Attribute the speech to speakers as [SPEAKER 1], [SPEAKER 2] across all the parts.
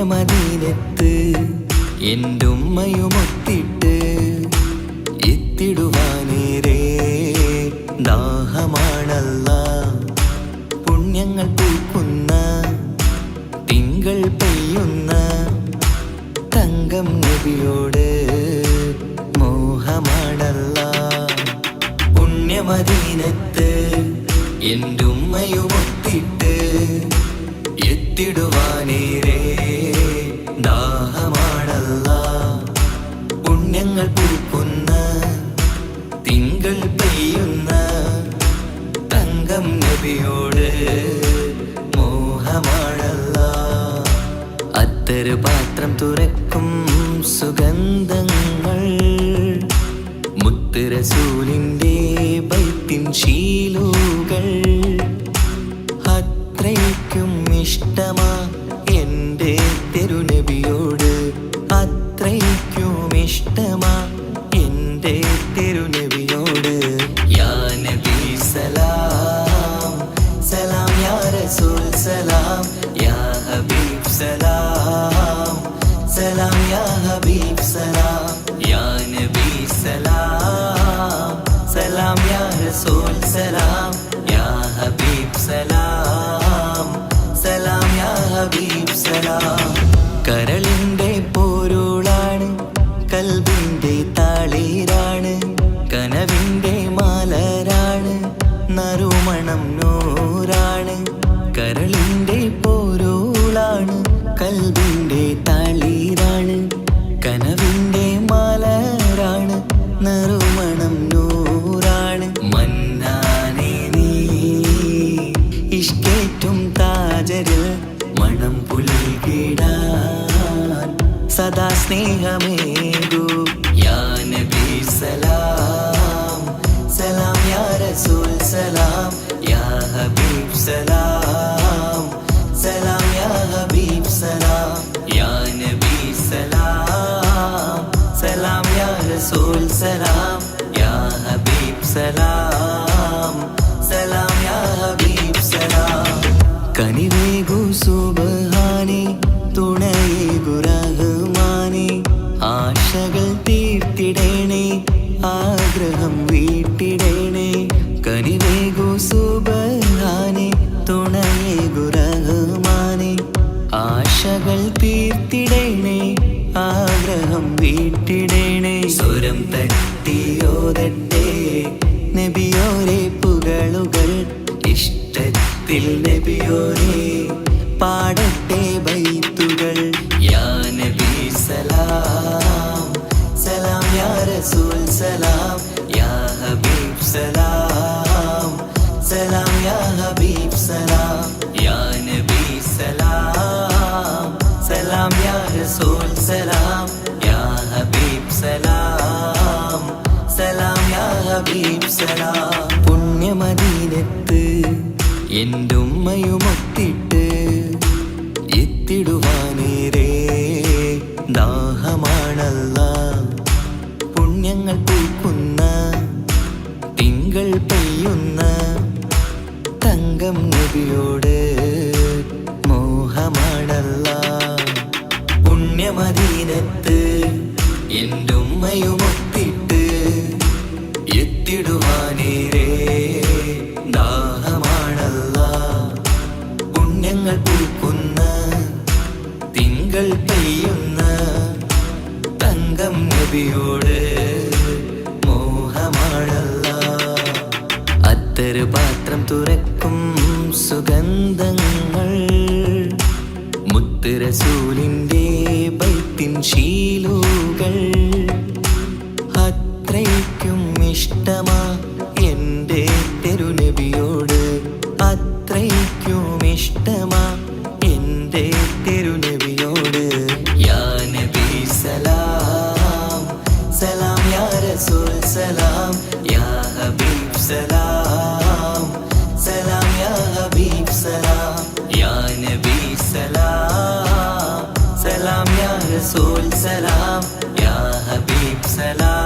[SPEAKER 1] പുണ്യമദീനത്ത് എന്റെ ഉമ്മയുമൊത്തിട്ട് എത്തിടുവാനേരേ ദാഹമാണല്ല. പുണ്യങ്ങൾ പൂക്കുന്ന തിങ്കൾ പെയ്യുന്ന തങ്കം നബിയോട് മോഹമാണല്ല. പുണ്യമദീനത്ത് എന്റെ ഉമ്മയുമൊത്തിട്ട് എത്തിടുവാനേരേ അത്തരു പാത്രം തുറക്കും സുഗന്ധങ്ങൾ. മുത്തുരസൂലിന്റെ ബൈത്തിൻ ശീലുകൾ. ഹബീബ് സലാം യാ നബി സലാം സലാം യാ റസൂൽ സലാം യാ ഹബീബ് സലാം സലാം യാ ഹബീബ് സദാ സ്നേഹമേകൂ. യാ നബി സലാം. സലാം യാ റസൂൽ സലാം. യാ ഹബീബ് സലാം. സലാം യാ ഹബീബ് സലാം. യാ നബി സലാം. സലാം യാ റസൂൽ സലാം. യാ ഹബീബ് സലാം. സലാം യാ ഹബീബ് സലാം. കനിവേഗു സുബഹാനെ തുണയേകു ആഗ്രഹം വീട്ടിടേണേ. സ്വരം തട്ടിയോതട്ടെ. നബിയോരെ പുകളുകൾ ഇഷ്ടത്തിൽ നബിയോരെ. പാടട്ടെ ഹബീബ് സലാം പുണ്യമദീനത്ത് എന്റെ ഉമ്മയുമൊത്തിട്ട് എത്തിടുവാനേരേ ദാഹമാണല്ല. പുണ്യങ്ങൾ പൂക്കുന്ന തിങ്കൾ പെയ്യുന്ന തങ്കം നബിയോട് മോഹമാണല്ല. പുണ്യമദീനത്ത് എന്റെ ഉമ്മയുമൊത്തിട്ട് അത്തരു പാത്രം തുറക്കും സുഗന്ധങ്ങൾ. മുത്തുരസൂലിന്റെ ബൈത്തിൻ ശീലുകൾ. അത്രയ്ക്കും ഇഷ്ടമാ റസൂൽ സലാം യാ ഹബീബ് സലാം സലാം യാ ഹബീബ് സലാം യാ നബി സലാം സലാം യാ റസൂൽ സലാം യാ ഹബീബ് സലാം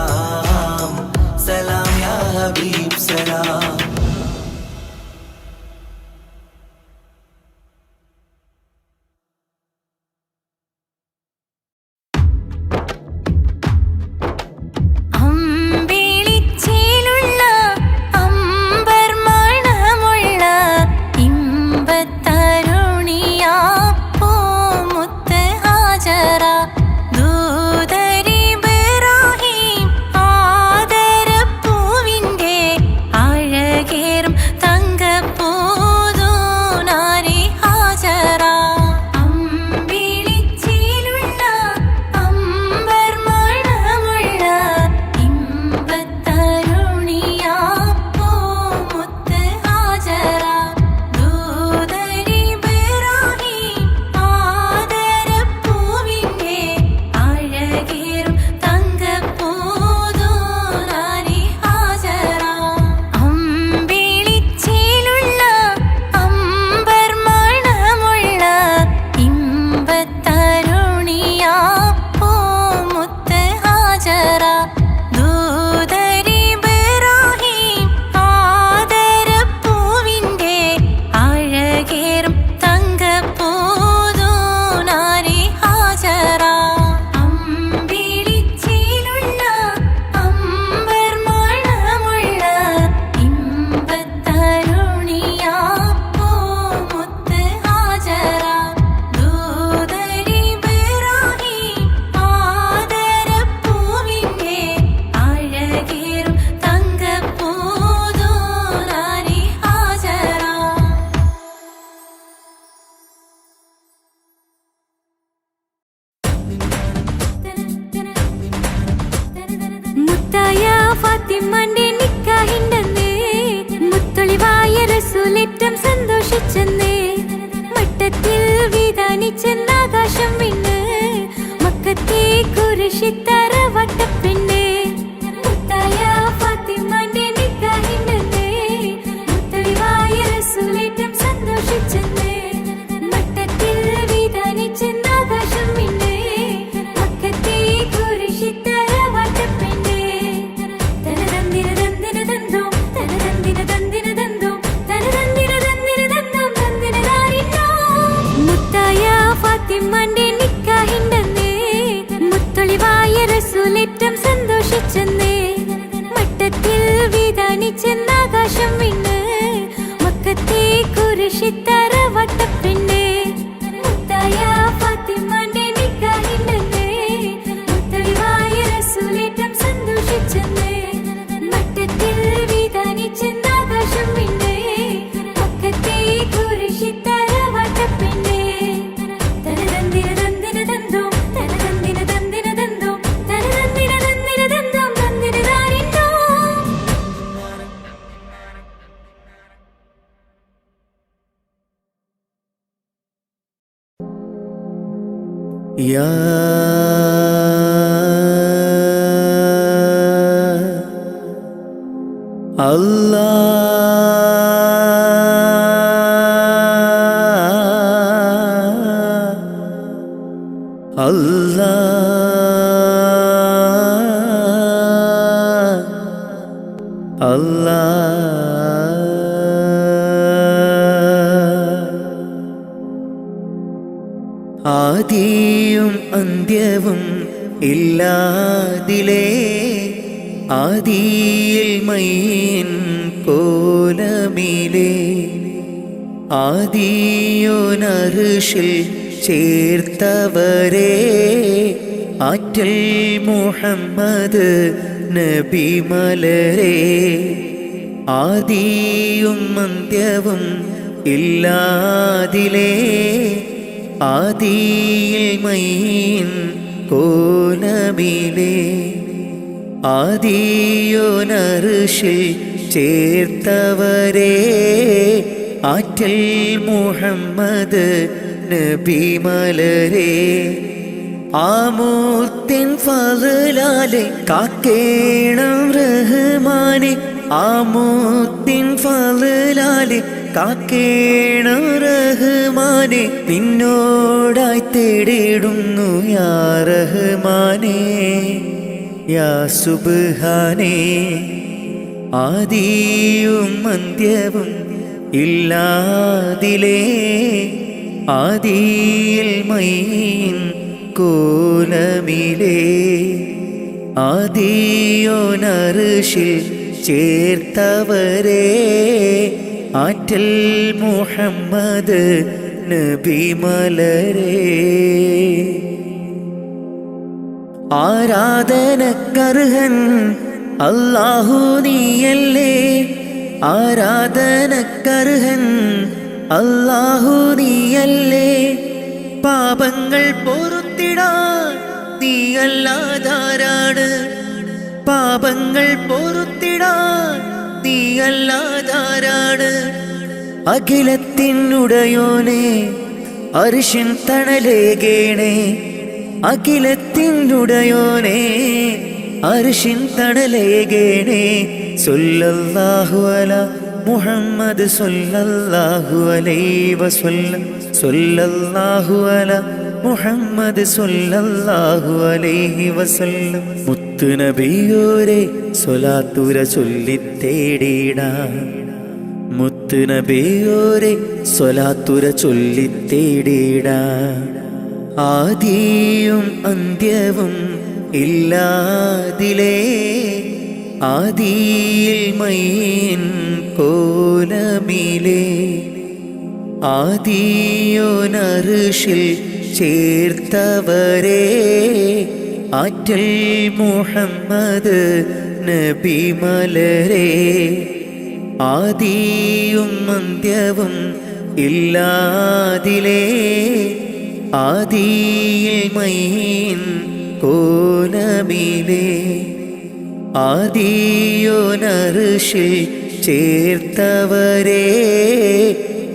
[SPEAKER 2] ചെന്ന് മട്ടത്തിൽ വിധാനിച്ചെന്ന് ആകാശം വിണ്ണ് മക്കത്തെ
[SPEAKER 3] കുരിശിത്ത Yeah. ആദിയിൽ മൈൻ കോലമിലേ ആദിയോനറുഷിൽ ചേർത്തവരെ ആറ്റൽ മുഹമ്മദ് നബി മലരെ ആദിയും അന്ത്യവും ഇല്ലാതിലേ ആദിയിൽ മൈൻ കോലമിലേ ആദിയോനറുഷിൽ ചേർത്തവരെ. ആറ്റൽ മുഹമ്മദ് നബി മലരെ. ആമൂർത്തിൻ ഫലാലെ കാക്കേണം റഹ്മാനെ. ആമൂർത്തിൻ ഫലാലെ കാക്കേണം റഹ്മാനെ. നിന്നോടായി തേടിയിടുന്നു യാ റഹ്മാനേ. യാ സുബ്ഹാനേ ആദിയും അന്ത്യവും ഇല്ലാതിലേ ആദിയിൽ മൈൻ കോലമിലേ ആദിയോനറുഷിൽ ചേർത്തവരെ ആറ്റൽ മുഹമ്മദ് നബി മലരേ ആരാധനക്കർഹൻ അല്ലാഹു നീയല്ലേ? ആരാധനക്കർഹൻ അല്ലാഹു നീയല്ലേ? പാപങ്ങൾ പൊറുത്തിടാൻ നീയല്ലാതാരാണ് പാപങ്ങൾ പൊറുത്തിടാൻ നീയല്ലാതാരാണ് അഖിലത്തിനുടയോനെ അരിശിൻ തണലേകേണേ. അഖിലത്തിനുടയോനെ അർഷിൻ തടലേകേണേ സൊല്ലാഹു അല മുഹമ്മദ് സൊല്ലാഹു അലൈഹി സൊല്ലാഹു അല മുഹമ്മദ് സൊല്ലാഹു അലൈഹി വസല്ലം. മുത്തു നബിയോരെ സ്വലാത്തുര ചൊല്ലിത്തേടിടാം മുത്തു നബിയോരെ ചൊല്ലി ചൊല്ലിത്തേടിടാം ആദിയും അന്ത്യവും ഇല്ലാതിലേ ആദിയിൽ മൈൻ കോലമിലേ. ആദിയോനറുഷിൽ ചേർത്തവരെ ആറ്റൽ മുഹമ്മദ് നബി മലരെ. ആദിയും അന്ത്യവും ഇല്ലാതിലേ ആദിയിൽ മൈൻ ആദിയോ നർഷി ചേർത്തവരെ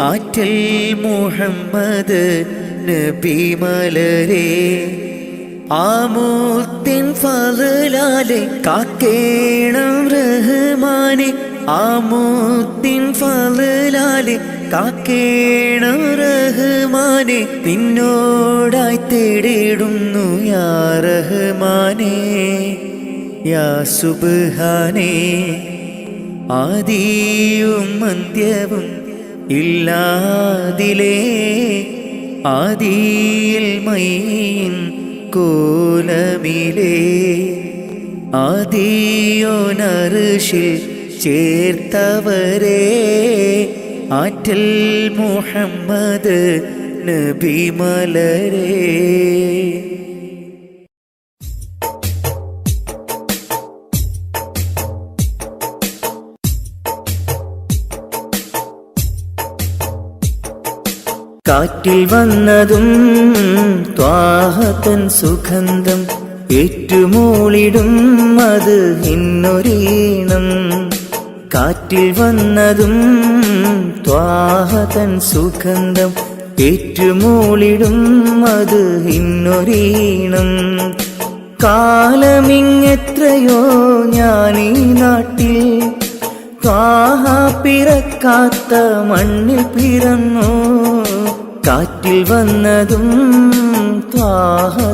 [SPEAKER 3] ആറ്റൽ മുഹമ്മദ് നബി മലരേ. ആമൂത്തിൻ ഫലാലെ കാക്കേണം റഹ്മാനെ. ആമൂത്തിൻ ഫലാലെ കാക്കേണം റഹ്മാനെ നിന്നോടായി തേടിയിടുന്നു യാ റഹ്മാനെ യാ സുബ്ഹാനെ. ആദിയും അന്ത്യവും ഇല്ലാതിലേ ആദിയിൽ മൈൻ കോലമിലേ. ആദിയോനറുഷിൽ ചേർത്തവരെ ആറ്റൽ മുഹമ്മദ് നബി മലരേ. കാറ്റിൽ വന്നതും ത്വാഹത്തൻ സുഗന്ധം ഏറ്റുമൂളിടും അത് ഇന്നൊരീണം കാറ്റിൽ വന്നതും ത്വാഹതൻ സുഗന്ധം ഏറ്റുമൂളിടും അത് ഇന്നൊരീണം. കാലമിങ്ങെത്രയോ ഞാനീ നാട്ടിൽ ത്വാഹ പിറക്കാത്ത മണ്ണിൽ പിറന്നു. കാറ്റിൽ വന്നതും ത്വാഹ